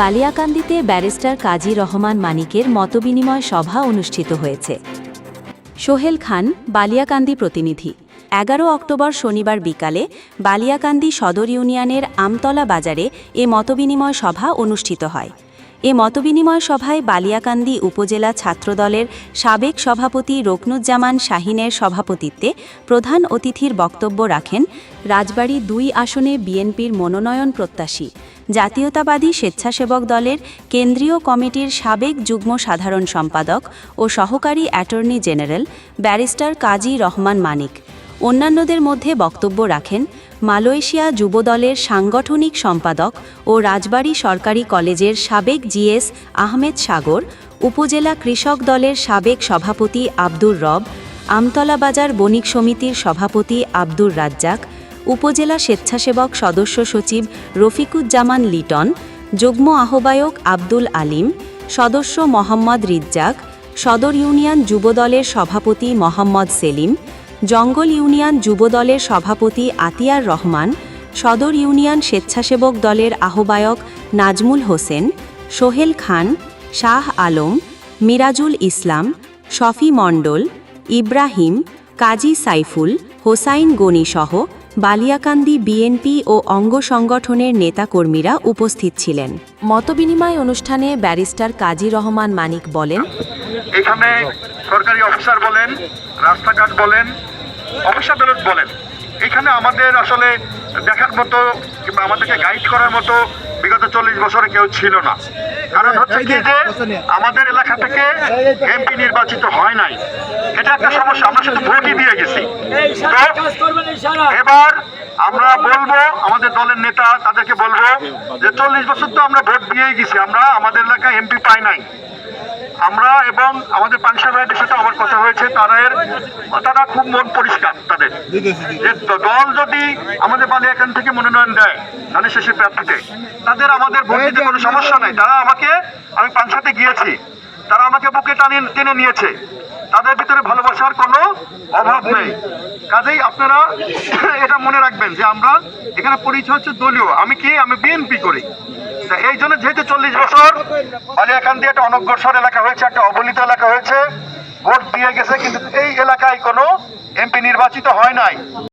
বালিয়াকান্দিতে barrister Kazi Rahman মানিকের মতবিনিময় সভা অনুষ্ঠিত হয়েছে। সোহেল খান, বালিয়াকান্দি প্রতিনিধি। এগারো অক্টোবর শনিবার বিকালে বালিয়াকান্দি সদর ইউনিয়নের আমতলা বাজারে এ মতবিনিময় সভা অনুষ্ঠিত হয়। এ মতবিনিময় সভায় বালিয়াকান্দি উপজেলা ছাত্রদলের সাবেক সভাপতি রকনুজ্জামান শাহিনের সভাপতিত্বে প্রধান অতিথির বক্তব্য রাখেন রাজবাড়ী দুই আসনে বিএনপির মনোনয়ন প্রত্যাশী, জাতীয়তাবাদী স্বেচ্ছাসেবক দলের কেন্দ্রীয় কমিটির সাবেক যুগ্ম সাধারণ সম্পাদক ও সহকারী attorney general barrister Kazi Rahman Manik. অন্যান্যদের মধ্যে বক্তব্য রাখেন মালয়েশিয়া যুবদলের সাংগঠনিক সম্পাদক ও রাজবাড়ী সরকারি কলেজের সাবেক জিএস আহমেদ সাগর, উপজেলা কৃষক দলের সাবেক সভাপতি আব্দুর রব, আমতলা বাজার বণিক সমিতির সভাপতি আব্দুর রাজ্জাক, উপজেলা স্বেচ্ছাসেবক সদস্য সচিব রফিকুজ্জামান লিটন, যুগ্ম আহ্বায়ক আব্দুল আলিম, সদস্য মোহাম্মদ রিজ্জাক, সদর ইউনিয়ন যুবদলের সভাপতি মোহাম্মদ সেলিম জঙ্গল ইউনিয়ন যুবদলের সভাপতি আতিয়ার রহমান, সদর ইউনিয়ন স্বেচ্ছাসেবক দলের আহ্বায়ক নাজমুল হোসেন, সোহেল খান, শাহ আলম, মিরাজুল ইসলাম, শফি মণ্ডল, ইব্রাহিম, কাজী সাইফুল, হোসাইন গনিসহ বালিয়াকান্দি বিএনপি ও অঙ্গ সংগঠনের নেতাকর্মীরা উপস্থিত ছিলেন। মতবিনিময় অনুষ্ঠানে ব্যারিস্টার কাজী রহমান মানিক বলেন, এখানে সরকারি অফিসার বলেন, রাস্তাঘাট বলেন অফিস আদালত বলেন। এখানে আমাদের আসলে দেখার মতো কিংবা আমাদেরকে গাইড করার মতো বিগত চল্লিশ বছরে কেউ ছিল না। কারণ হচ্ছে কি যে, আমাদের এলাকা থেকে এমপি নির্বাচিত হয় নাই। এটা একটা সমস্যা, আমরা শুধু ভোটই দিয়ে গেছি। এবার আমরা বলব, আমাদের দলের নেতা তাদেরকে বলব যে, চল্লিশ বছর তো আমরা ভোট দিয়েই গেছি, আমরা আমাদের এলাকায় এমপি পাই নাই। আমরা এবং আমাদের পাংশা ভাইদের সাথে আমার কথা হয়েছে তাদের তারা খুব মন পরিষ্কার তাদের। যে দল যদি আমাদের বালিয়াকান থেকে মনোনয়ন দেয় ধানের শেষের প্রার্থীতে। তাদের আমাদের ভোট দিতে কোনো সমস্যা নাই। তারা আমাকে, আমি পাংশাতে গিয়েছি। তারা আমাকে বুকে টানে, টেনে নিয়েছে। তাদের ভিতরে ভালোবাসার কোনো অভাব নেই। কাজেই আপনারা এটা মনে রাখবেন যে আমরা এখানে পরিচয় হচ্ছে দলীয়। আমি কি? আমি বিএনপি করি। এই জন্য যেহেতু চল্লিশ বছর বালিয়াকান্দি একটা অনগ্রসর এলাকা হয়েছে, একটা অবহেলিত এলাকা হয়েছে, ভোট দিয়ে গেছে, কিন্তু এই এলাকায় কোনো এমপি নির্বাচিত হয় নাই।